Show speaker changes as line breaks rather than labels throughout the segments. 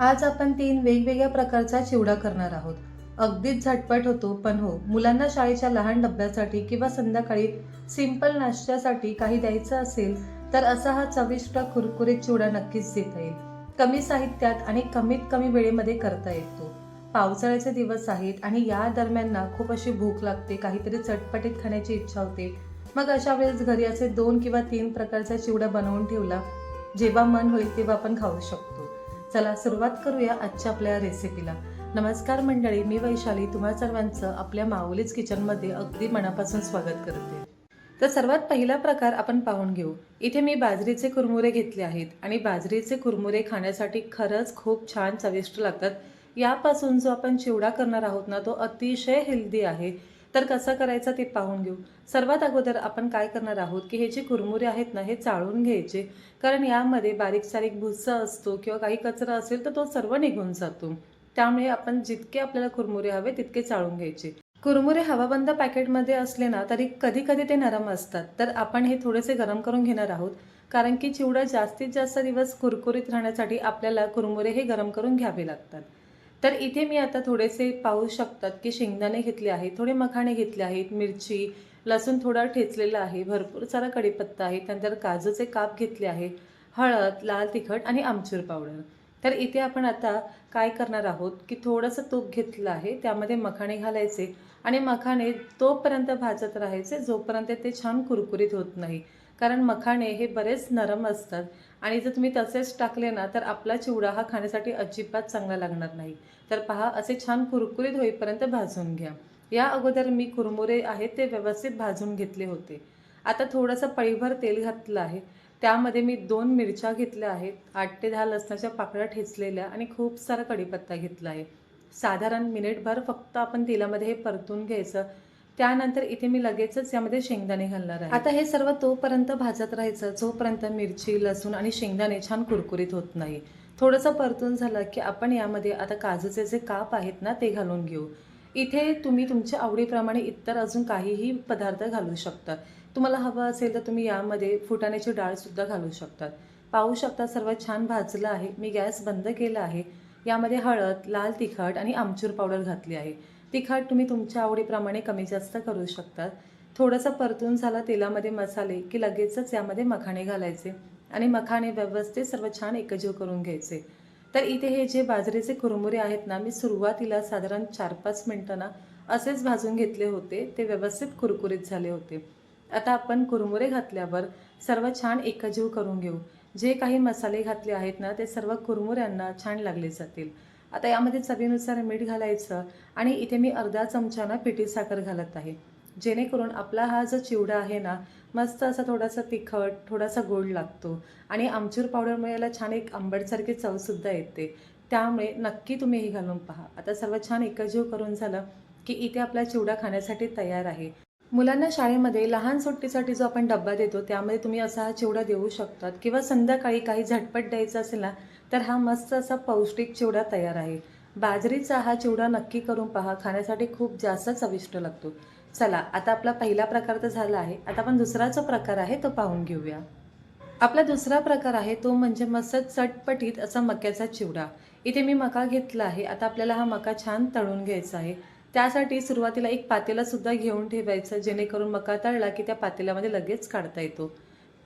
आज आपण तीन वेगवेगळ्या प्रकारचा चिवडा करणार आहोत. अगदीच झटपट होतो पण हो मुलांना शाळेच्या लहान डब्यासाठी किंवा संध्याकाळी सिंपल नाश्त्यासाठी काही द्यायचं असेल तर असा हा चविष्ट कुरकुरीत चिवडा नक्कीच देता येईल. कमी साहित्यात आणि कमीत कमी वेळेमध्ये करता येतो. पावसाळ्याचे दिवस आहेत आणि या दरम्यान ना खूप अशी भूक लागते काहीतरी चटपटीत खाण्याची इच्छा होते. मग अशा वेळेस घरी असे दोन किंवा तीन प्रकारचा चिवडा बनवून ठेवला जेव्हा मन होईल तेव्हा आपण खाऊ शकतो. चला सुरुवात करूया आजच्या आपल्या रेसिपीला नमस्कार मंडळी मी वैशाली. तुम्हा सर्वांचं आपल्या माऊलीच किचनमध्ये अगदी मनापासून स्वागत करते. तर सर्वात पहिला प्रकार आपण पाहून घेऊ. इथे मी बाजरीचे कुरमुरे घेतले आहेत आणि बाजरीचे कुरमुरे खाण्यासाठी खरंच खूप छान चविष्ट लागतात. यापासून जो आपण चिवडा करणार आहोत ना तो अतिशय हेल्दी आहे. तर कसा करायचा ते पाहून घेऊ. सर्वात अगोदर आपण काय करणार आहोत की हे जे कुरमुरे आहेत ना हे चाळून घ्यायचे. कारण यामध्ये बारीक सारीक भुस्सा असतो किंवा काही कचरा असेल तर तो सर्व निघून जातो. त्यामुळे आपण जितके आपल्याला कुरमुरे हवे तितके चाळून घ्यायचे. कुरमुरे हवाबंद पॅकेटमध्ये असले ना तरी कधी कधी ते नरम असतात. तर आपण हे थोडेसे गरम करून घेणार आहोत. कारण की चिवडा जास्तीत जास्त दिवस कुरकुरीत राहण्यासाठी आपल्याला कुरमुरे हे गरम करून घ्यावे लागतात. तर इथे मी आता थोडेसे पाहू शकतात की शेंगदाणे घेतले आहेत थोडे मखाणे घेतले आहेत मिरची लसूण थोडा ठेचलेला आहे भरपूर सारा कढीपत्ता आहे त्यानंतर काजूचे काप घेतले आहे हळद लाल तिखट आणि आमचूर पावडर. तर इथे आपण आता काय करणार आहोत की थोडंसं तूप घेतलं आहे त्यामध्ये मखाणे घालायचे आणि मखाणे तोपर्यंत भाजत राहायचे जोपर्यंत ते छान कुरकुरीत होत नाही. कारण मखाणे हे बरेच नरम असतात. आणि जर तुम्ही तसेच टाकले ना तर आपला चिवडा हा खाण्यासाठी अजिबात चांगला लागणार नाही. तर पहा असे छान कुरकुरीत होईपर्यंत भाजून घ्या. या अगोदर मी कुरमुरे आहेत ते व्यवस्थित भाजून घेतले होते. आता थोडंसं पळीभर तेल घातलं आहे. त्यामध्ये मी दोन मिरच्या घेतल्या आहेत आठ ते दहा लसणाच्या पाकळ्या ठेचलेल्या आणि खूप सारा कढीपत्ता घेतला आहे. साधारण मिनिटभर फक्त आपण तेलामध्ये हे परतून घ्यायचं. त्यानंतर इथे मी लगेचच यामध्ये शेंगदाणे घालणार आहे. आता हे सर्व तोपर्यंत भाजत राहायचं जोपर्यंत मिरची लसूण आणि शेंगदाणे छान कुरकुरीत होत नाही. थोडंसं परतून झालं की आपण यामध्ये आता काजूचे जे काप आहेत ना ते घालून घेऊ. इथे तुम्ही तुमच्या आवडीप्रमाणे इतर अजून काहीही पदार्थ घालू शकता. तुम्हाला हवं असेल तर तुम्ही यामध्ये फुटाण्याची डाळसुद्धा घालू शकतात पाहू शकता सर्व छान भाजलं आहे. मी गॅस बंद केला आहे. यामध्ये हळद लाल तिखट आणि आमचूर पावडर घातली आहे. तिखट तुम्ही तुमच्या आवडीप्रमाणे कमी जास्त करू शकतात थोडंसं परतून झाला तेलामध्ये मसाले की लगेचच यामध्ये मखाणे घालायचे आणि मखाणे व्यवस्थित सर्व छान एकजीव करून घ्यायचे. तर इथे हे जे बाजरीचे कुरमुरे आहेत ना मी सुरुवातीला साधारण चार पाच मिनटं ना असेच भाजून घेतले होते ते व्यवस्थित कुरकुरीत झाले होते. आता आपण कुरमुरे घातल्यावर सर्व छान एकजीव करून घेऊ. जे काही मसाले घातले आहेत ना ते सर्व कुरमुऱ्यांना छान लागले जातील. आता यामध्ये चवीनुसार मीठ घालायचं आणि इथे मी अर्धा चमचा ना पिठी साखर घालत आहे. जेणेकरून आपला हा जो चिवडा आहे ना मस्त असा थोडासा तिखट थोडासा गोड लागतो आणि आमचूर पावडरमुळे याला छान एक आंबटसारखी चवसुद्धा येते. त्यामुळे नक्की तुम्ही हे घालून पहा. आता सर्व छान एकजीव करून झालं की इथे आपला चिवडा खाण्यासाठी तयार आहे. मुलांना शाळेमध्ये लहान सुट्टीसाठी जो आपण डब्बा देतो त्यामध्ये तुम्ही असा हा चिवडा देऊ शकतात. किंवा संध्याकाळी काही झटपट द्यायचा असेल ना तर हा मस्त असा पौष्टिक चिवडा तयार आहे. बाजरीचा हा चिवडा नक्की करून पहा खाण्यासाठी खूप जास्त चविष्ट लागतो. चला आता आपला पहिला प्रकार तर झाला आहे. आता आपण दुसरा जो प्रकार आहे तो पाहून घेऊया. आपला दुसरा प्रकार आहे तो म्हणजे मस्त चटपटीत असा मक्याचा चिवडा. इथे मी मका घेतला आहे. आता आपल्याला हा मका छान तळून घ्यायचा आहे. त्यासाठी सुरुवातीला एक पातेलासुद्धा घेऊन ठेवायचं जेणेकरून मका तळला की त्या पातेल्यामध्ये लगेच काढता येतो.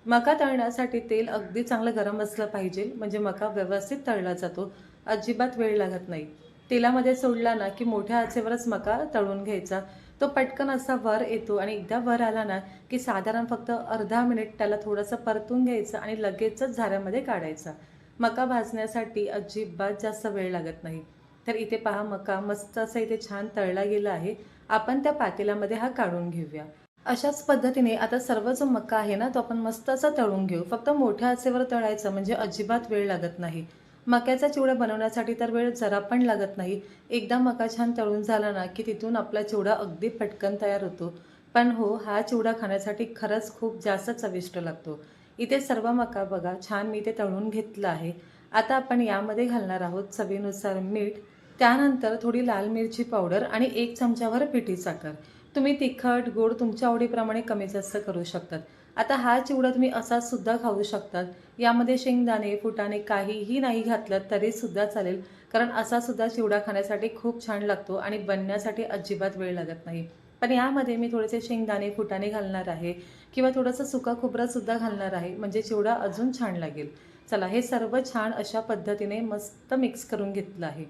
मका तळण्यासाठी तेल अगदी चांगलं गरम असलं पाहिजे म्हणजे मका व्यवस्थित तळला जातो. अजिबात वेळ लागत नाही. तेलामध्ये सोडला ना की मोठ्या आचेवरच मका तळून घ्यायचा. तो पटकन असा वर येतो आणि एकदा वर आला ना की साधारण फक्त अर्धा मिनिट त्याला थोडंसं परतून घ्यायचं आणि लगेचच झाऱ्यामध्ये काढायचा. मका भाजण्यासाठी अजिबात जास्त वेळ लागत नाही. तर इथे पहा मका मस्त असं इथे छान तळला गेला आहे. आपण त्या पातेल्यामध्ये हा काढून घेऊया. अशाच पद्धतीने आता सर्व जो मका आहे ना तो आपण मस्त असा तळून घेऊ. फक्त मोठ्या आचेवर तळायचं म्हणजे अजिबात वेळ लागत नाही. मक्याचा चिवडा बनवण्यासाठी तर वेळ जरा पण लागत नाही. एकदा मका छान तळून झाला ना की तिथून आपला चिवडा अगदी पटकन तयार होतो. पण हो हा चिवडा खाण्यासाठी खरंच खूप जास्त चविष्ट लागतो. इथे सर्व मका बघा छान मी ते तळून घेतलं आहे. आता आपण यामध्ये घालणार आहोत चवीनुसार मीठ त्यानंतर थोडी लाल मिरची पावडर आणि एक चमच्यावर पिठी साखर. तुम्ही तिखट गोड तुमच्या आवडीप्रमाणे कमी जास्त करू शकतात. आता हा चिवडा तुम्ही असाच सुद्धा खाऊ शकतात. यामध्ये शेंगदाणे फुटाणे काहीही नाही घातलं तरी सुद्धा चालेल कारण असा सुद्धा चिवडा खाण्यासाठी खूप छान लागतो आणि बनण्यासाठी अजिबात वेळ लागत नाही. पण यामध्ये मी थोडेसे शेंगदाणे फुटाणे घालणार आहे किंवा थोडंसं सुका खोबरासुद्धा घालणार आहे म्हणजे चिवडा अजून छान लागेल. चला हे सर्व छान अशा पद्धतीने मस्त मिक्स करून घेतलं आहे.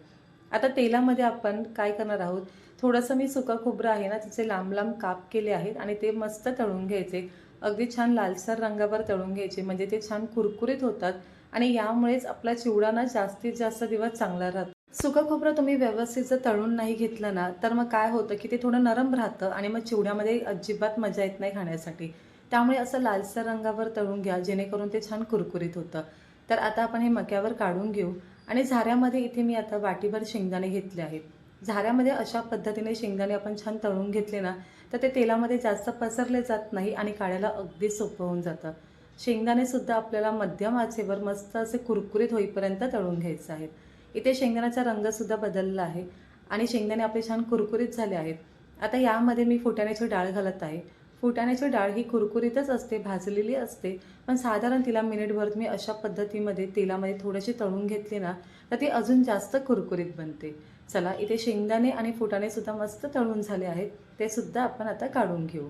आता तेलामध्ये आपण काय करणार आहोत? थोडंसं मी सुका खोबरं आहे ना तिचे लांब लांब काप केले आहेत आणि ते मस्त तळून घ्यायचे. अगदी छान लालसर रंगावर तळून घ्यायचे म्हणजे ते छान कुरकुरीत होतात आणि यामुळेच आपला चिवडा ना जास्तीत जास्त दिवस चांगला राहतो. सुकं खोबरं तुम्ही व्यवस्थित जर तळून नाही घेतलं ना तर मग काय होतं की ते थोडं नरम राहतं आणि मग चिवड्यामध्ये अजिबात मजा येत नाही खाण्यासाठी. त्यामुळे असं लालसर रंगावर तळून घ्या जेणेकरून ते छान कुरकुरीत होतं. तर आता आपण हे मक्यावर काढून घेऊ आणि झाऱ्यामध्ये इथे मी आता वाटीभर शेंगदाणे घेतले आहेत. झाऱ्यामध्ये अशा पद्धतीने शेंगदाणे आपण छान तळून घेतले ना तर ते तेलामध्ये जास्त पसरले जात नाही आणि काढायला अगदी सोपं होऊन जातं. शेंगदाणे सुद्धा आपल्याला मध्यम आचेवर मस्त असे कुरकुरीत होईपर्यंत तळून घ्यायचे आहेत. इथे शेंगदाण्याचा रंगसुद्धा बदलला आहे आणि शेंगदाणे आपले छान कुरकुरीत झाले आहेत. आता यामध्ये मी फुटाण्याची डाळ घालत आहे. फुटाण्याची डाळ ही कुरकुरीतच असते भाजलेली असते पण साधारण तिला मिनिटभर तुम्ही अशा पद्धतीमध्ये तेलामध्ये थोडेसे तळून घेतले ना तर ती अजून जास्त कुरकुरीत बनते. चला इथे शेंगदाणे आणि फुटाणे सुद्धा मस्त तळून झाले आहेत. ते सुद्धा आपण आता काढून घेऊ.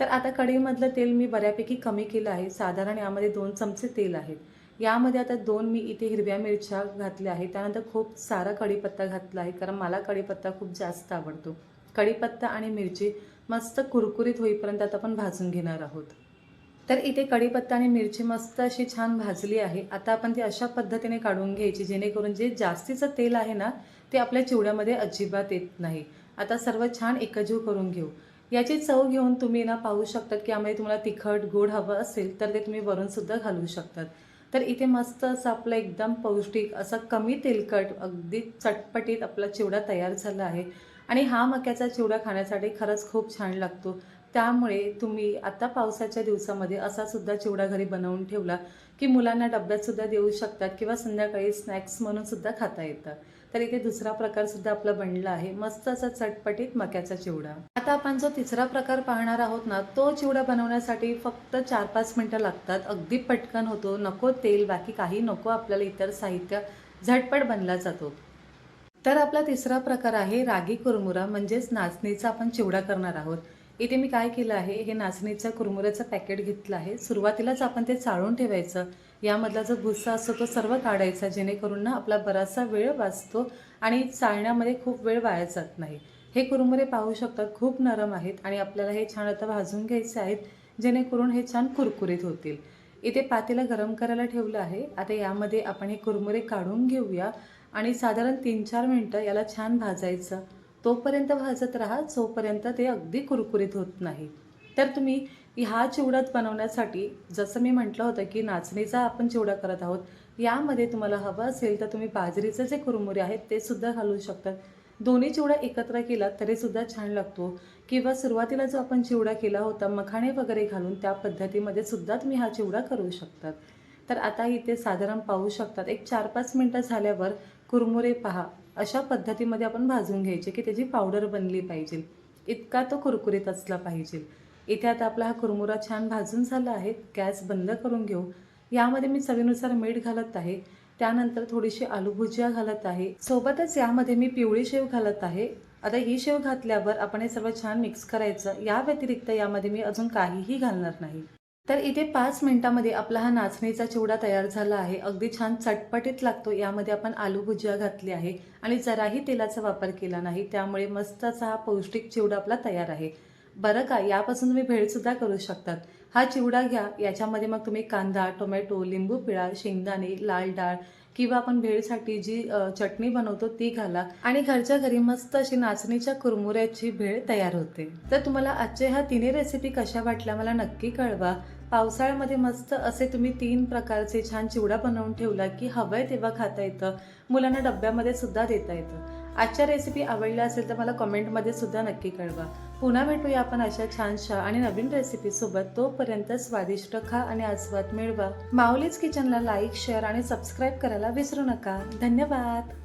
तर आता कढईमधलं तेल मी बऱ्यापैकी कमी केलं आहे. साधारण यामध्ये दोन चमचे तेल आहेत. यामध्ये आता दोन मी इथे हिरव्या मिरच्या घातल्या आहेत. त्यानंतर खूप सारा कढीपत्ता घातला आहे कारण मला कढीपत्ता खूप जास्त आवडतो. कढीपत्ता आणि मिरची मस्त कुरकुरीत होईपर्यंत आता आपण भाजून घेणार आहोत. तर इथे कढीपत्ता आणि मिरची मस्त अशी छान भाजली आहे. आता आपण ती अशा पद्धतीने काढून घ्यायची जेणेकरून जे जास्तीचं तेल आहे ना ते आपल्या चिवड्यामध्ये अजिबात येत नाही. आता सर्व छान एकजीव करून घेऊ. याची चव घेऊन तुम्ही ना पाहू शकतात की यामध्ये तुम्हाला तिखट गोड हवं असेल तर ते तुम्ही वरूनसुद्धा घालू शकतात. तर इथे मस्त असं आपलं एकदम पौष्टिक असं कमी तेलकट अगदी चटपटीत आपला चिवडा तयार झाला आहे. आणि हा मक्याचा चिवडा खाण्यासाठी खरंच खूप छान लागतो. त्यामुळे तुम्ही आता पावसाच्या दिवसामध्ये असा सुद्धा चिवडा घरी बनवून ठेवला की मुलांना डब्यात सुद्धा देऊ शकतात किंवा संध्याकाळी स्नॅक्स म्हणून सुद्धा खाता येतं. तर इथे दुसरा प्रकार सुद्धा आपला बनला आहे मस्त असा चटपटीत मक्याचा चिवडा. आता आपण जो तिसरा प्रकार पाहणार आहोत ना तो चिवडा बनवण्यासाठी फक्त चार पाच मिनटं लागतात. अगदी पटकन होतो नको तेल बाकी काही नको आपल्याला इतर साहित्य झटपट बनला जातो. तर आपला तिसरा प्रकार आहे रागी कुरमुरा म्हणजेच नाचणीचा आपण चिवडा करणार आहोत. इथे मी काय केलं आहे हे नाचणीचं कुरमुऱ्याचं पॅकेट घेतलं आहे. सुरुवातीलाच आपण ते चाळून ठेवायचं. यामधला जो भुस्सा असतो तो सर्व काढायचा जेणेकरून ना आपला बराचसा वेळ वाचतो आणि चाळण्यामध्ये खूप वेळ वाया जात नाही. हे कुरमुरे पाहू शकतात खूप नरम आहेत आणि आपल्याला हे छान आता भाजून घ्यायचे आहेत जेणेकरून हे छान कुरकुरीत होतील. इथे पातेला गरम करायला ठेवलं आहे. आता यामध्ये आपण हे कुरमुरे काढून घेऊया आणि साधारण तीन चार मिनटं याला छान भाजायचं. तोपर्यंत भाजत राहा जोपर्यंत ते अगदी कुरकुरीत होत नाही. तर तुम्ही ह्या चिवड्यात बनवण्यासाठी जसं मी म्हटलं होतं की नाचणीचा आपण चिवडा करत आहोत यामध्ये तुम्हाला हवं असेल तर तुम्ही बाजरीचे जे कुरमुरे आहेत ते सुद्धा घालू शकतात. दोन्ही चिवडा एकत्र केला तरी सुद्धा छान लागतो. किंवा सुरुवातीला जो आपण चिवडा केला होता मखाणे वगैरे घालून त्या पद्धतीमध्ये सुद्धा तुम्ही हा चिवडा करू शकतात. तर आता इथे साधारण पाहू शकतात. एक चार पाच मिनटं झाल्यावर कुरमुरे पहा. अशा पद्धतीमध्ये आपण भाजून घ्यायचे की त्याची पावडर बनली पाहिजे. इतका तो कुरकुरीत असला पाहिजे. इथे आता आपला हा कुरमुरा छान भाजून झाला आहे. गॅस बंद करून घेऊ. यामध्ये मी चवीनुसार मीठ घालत आहे. त्यानंतर थोडीशी आलू भुजिया घालत आहे. सोबतच यामध्ये मी पिवळी शेव घालत आहे. आता ही शेव घातल्यावर आपण हे सर्व छान मिक्स करायचं. या व्यतिरिक्त यामध्ये मी अजून काहीही घालणार नाही. तर इथे पाच मिनिटामध्ये आपला हा नाचणीचा चिवडा तयार झाला आहे. अगदी छान चटपटीत लागतो. यामध्ये आपण आलू भुजिया घातली आहे आणि जराही तेलाचा वापर केला नाही. त्यामुळे मस्त असा हा पौष्टिक चिवडा आपला तयार आहे. बरं का? यापासून तुम्ही भेळसुद्धा करू शकतात. हा चिवडा घ्या. याच्यामध्ये मग तुम्ही कांदा टोमॅटो लिंबू पिळा शेंगदाणे लाल डाळ किंवा आपण भेळसाठी जी चटणी बनवतो ती घाला. आणि घरच्या घरी मस्त अशी नाचणीच्या कुरमुऱ्याची भेळ तयार होते. तर तुम्हाला आजच्या ह्या तिन्ही रेसिपी कशा वाटल्या मला नक्की कळवा. पावसाळ्यामध्ये मस्त असे तुम्ही तीन प्रकारचे छान चिवडा बनवून ठेवला की हवंय तेव्हा खाता येतं. मुलांना डब्यामध्ये सुद्धा देता येतं. आजच्या रेसिपी आवडल्या असेल तर मला कमेंटमध्ये सुद्धा नक्की कळवा. पुन्हा भेटूया आपण अशा छानशा आणि नवीन रेसिपीसोबत तोपर्यंत स्वादिष्ट खा आणि आस्वाद मिळवा. माऊलीच किचनला लाईक शेअर आणि सबस्क्राईब करायला विसरू नका. धन्यवाद.